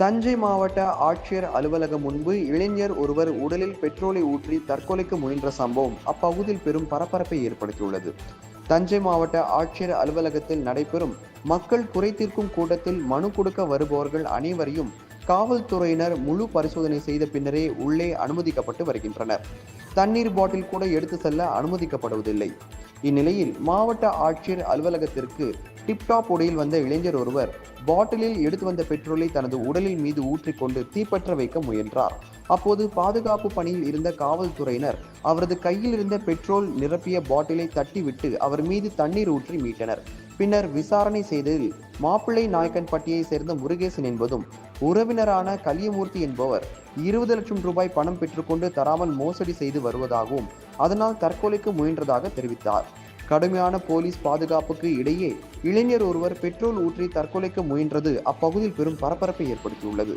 தஞ்சை மாவட்ட ஆட்சியர் அலுவலகம் முன்பு இளைஞர் ஒருவர் உடலில் பெட்ரோலை ஊற்றி தற்கொலைக்கு முயன்ற சம்பவம் அப்பகுதியில் பெரும் பரபரப்பை ஏற்படுத்தியுள்ளது. தஞ்சை மாவட்ட ஆட்சியர் அலுவலகத்தில் நடைபெறும் மக்கள் குறை தீர்க்கும் கூட்டத்தில் மனு கொடுக்க வருபவர்கள் அனைவரையும் காவல்துறையினர் முழு பரிசோதனை செய்த பின்னரே உள்ளே அனுமதிக்கப்பட்டு வருகின்றனர். தண்ணீர் பாட்டில் கூட எடுத்து செல்ல அனுமதிக்கப்படுவதில்லை. இந்நிலையில் மாவட்ட ஆட்சியர் அலுவலகத்திற்கு டிப்டாப் உடையில் வந்த இளைஞர் ஒருவர் பாட்டிலில் எடுத்து வந்த பெட்ரோலை தனது உடலில் மீது ஊற்றிக்கொண்டு தீப்பற்ற வைக்க முயன்றார். அப்போது பாதுகாப்பு பணியில் இருந்த காவல்துறையினர் அவரது கையில் இருந்த பெட்ரோல் நிரப்பிய பாட்டிலை தட்டிவிட்டு அவர் மீது தண்ணீர் ஊற்றி மீட்டனர். பின்னர் விசாரணை செய்ததில் மாப்பிள்ளை நாயக்கன்பட்டியை சேர்ந்த முருகேசன் என்பதும் உறவினரான கலியமூர்த்தி என்பவர் இருபது லட்சம் ரூபாய் பணம் பெற்றுக்கொண்டு தராமல் மோசடி செய்து வருவதாகவும் அதனால் தற்கொலைக்கு முயன்றதாக தெரிவித்தார். கடுமையான போலீஸ் பாதுகாப்புக்கு இடையே இளைஞர் ஒருவர் பெட்ரோல் ஊற்றி தற்கொலைக்க முயன்றது அப்பகுதியில் பெரும் பரபரப்பை ஏற்படுத்தியுள்ளது.